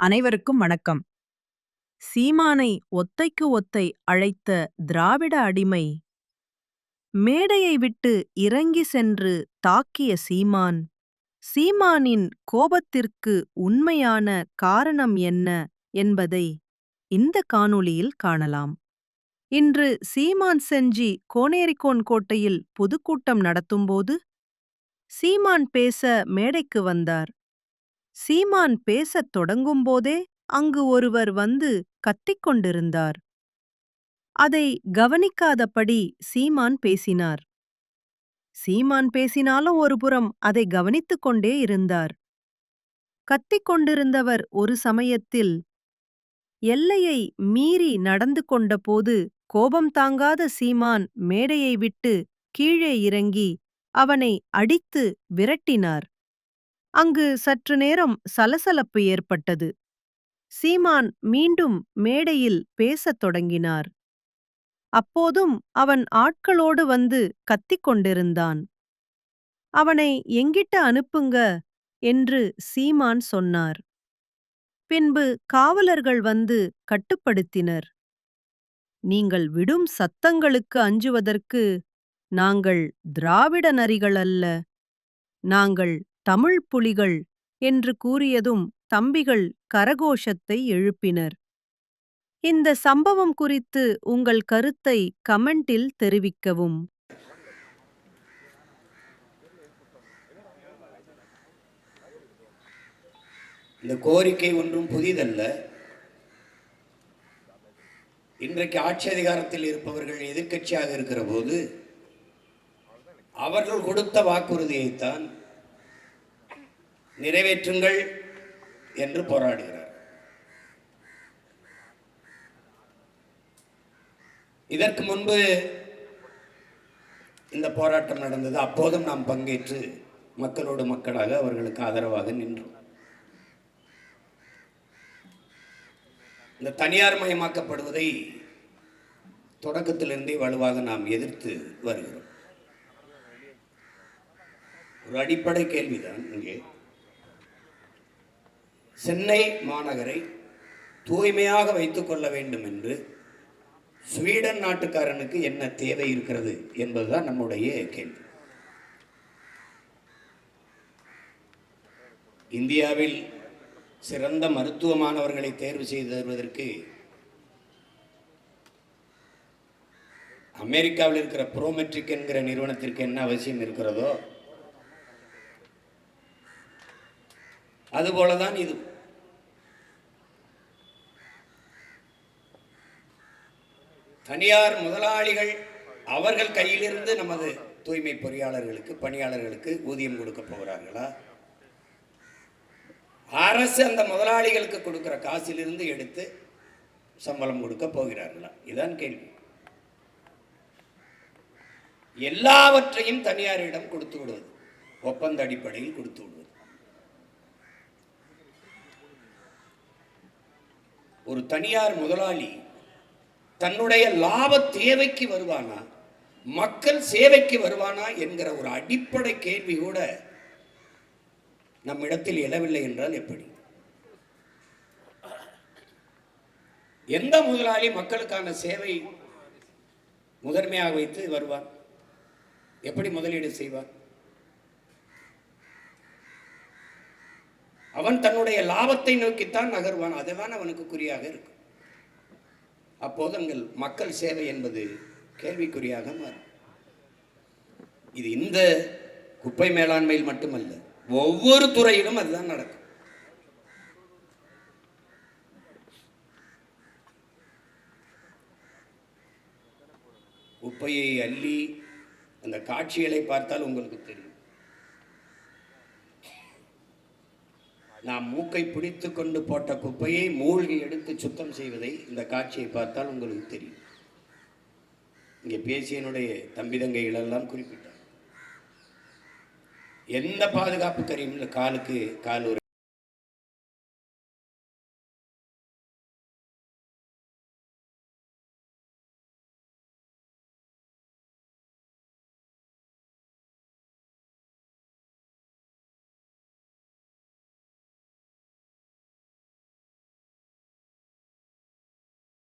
அனைவருக்கும் வணக்கம். சீமானை ஒத்தைக்கு ஒத்தை அழைத்த திராவிட அடிமை. மேடையை விட்டு இறங்கி சென்று தாக்கிய சீமான். சீமானின் கோபத்திற்கு உண்மையான காரணம் என்ன என்பதை இந்த காணொளியில் காணலாம். இன்று சீமான் செஞ்சி கோனேரிக்கோன் கோட்டையில் பொதுக்கூட்டம் நடத்தும்போது சீமான் பேச மேடைக்கு வந்தார். சீமான் பேசத் தொடங்கும்போதே அங்கு ஒருவர் வந்து கத்திக் கொண்டிருந்தார். அதை கவனிக்காதபடி சீமான் பேசினார். சீமான் பேசினாலும் ஒருபுறம் அதை கவனித்துக் கொண்டே இருந்தார். கத்திக் கொண்டிருந்தவர் ஒரு சமயத்தில் எல்லையை மீறி நடந்து கொண்டபோது கோபம் தாங்காத சீமான் மேடையை விட்டு கீழே இறங்கி அவனை அடித்து விரட்டினார். அங்கு சற்று நேரம் சலசலப்பு ஏற்பட்டது. சீமான் மீண்டும் மேடையில் பேசத் தொடங்கினார். அப்போதும் அவன் ஆட்களோடு வந்து கத்திக் கொண்டிருந்தான். அவனை எங்கிட்ட அனுப்புங்க என்று சீமான் சொன்னார். பின்பு காவலர்கள் வந்து கட்டுப்படுத்தினர். நீங்கள் விடும் சத்தங்களுக்கு அஞ்சுவதற்கு நாங்கள் திராவிட நரிகள் அல்ல. நாங்கள் தமிழ் புலிகள் என்று கூறியதும் தம்பிகள் கரகோஷத்தை எழுப்பினர். இந்த சம்பவம் குறித்து உங்கள் கருத்தை கமெண்டில் தெரிவிக்கவும். இந்த கோரிக்கை ஒன்றும் புதிதல்ல. இன்றைக்கு ஆட்சி அதிகாரத்தில் இருப்பவர்கள் எதிர்க்கட்சியாக இருக்கிற போது அவர்கள் கொடுத்த வாக்குறுதியைத்தான் நிறைவேற்றுங்கள் என்று போராடுகிறார். இதற்கு முன்பு இந்த போராட்டம் நடந்தது. அப்போதும் நாம் பங்கேற்று மக்களோடு மக்களாக அவர்களுக்கு ஆதரவாக நின்றோம். இந்த தனியார் மயமாக்கப்படுவதை தொடக்கத்திலிருந்தே வலுவாக நாம் எதிர்த்து வருகிறோம். ஒரு அடிப்படை கேள்விதான் இங்கே. சென்னை மாநகரை தூய்மையாக வைத்து கொள்ள வேண்டும் என்று ஸ்வீடன் நாட்டுக்காரனுக்கு என்ன தேவை இருக்கிறது என்பதுதான் நம்முடைய கேள்வி. இந்தியாவில் சிறந்த மருத்துவ மாணவர்களை தேர்வு செய்து தருவதற்கு அமெரிக்காவில் இருக்கிற புரோமெட்ரிக் என்கிற நிறுவனத்திற்கு என்ன அவசியம் இருக்கிறதோ அதுபோலதான் இது தனியார் முதலாளிகள் அவர்கள் கையிலிருந்து நமது தூய்மை பொறியாளர்களுக்கு பணியாளர்களுக்கு ஊதியம் கொடுக்க போகிறார்களா? அரசு அந்த முதலாளிகளுக்கு கொடுக்குற காசிலிருந்து எடுத்து சம்பளம் கொடுக்க போகிறார்களா? இதுதான் கேள்வி. எல்லாவற்றையும் தனியாரிடம் கொடுத்து விடுவது ஒப்பந்த அடிப்படையில் கொடுத்து விடுவது. ஒரு தனியார் முதலாளி தன்னுடைய லாப தேவைக்கு வருவானா? மக்கள் சேவைக்கு வருவானா? என்கிற ஒரு அடிப்படை கேள்வி கூட நம்மிடத்தில் எழவில்லை என்றால் எப்படி? எந்த முதலாளி மக்களுக்கான சேவை முதன்மையாக வைத்து வருவான் எப்படி முதலீடு செய்வான் அவன் தன்னுடைய லாபத்தை நோக்கித்தான் நகர்வான். அதுதான் அவனுக்கு குறியாக இருக்கும். அப்போது எங்கள் மக்கள் சேவை என்பது கேள்விக்குறியாக மாறும். இது இந்த குப்பை மேலாண்மையில் மட்டுமல்ல ஒவ்வொரு துறையிலும் அதுதான் நடக்கும். குப்பையை அள்ளி அந்த காட்சிகளை பார்த்தால் உங்களுக்கு தெரியும். நாம் மூக்கை பிடித்து கொண்டு போட்ட குப்பையை மூழ்கி எடுத்து சுத்தம் செய்வதை இந்த காட்சியை பார்த்தால் உங்களுக்கு தெரியும். இங்கே பேசியனுடைய தம்பி தங்கைகளெல்லாம் குறிப்பிட்டார். எந்த பாதுகாப்பு கருவியும் இல்லை காலுக்கு கால் ஒரு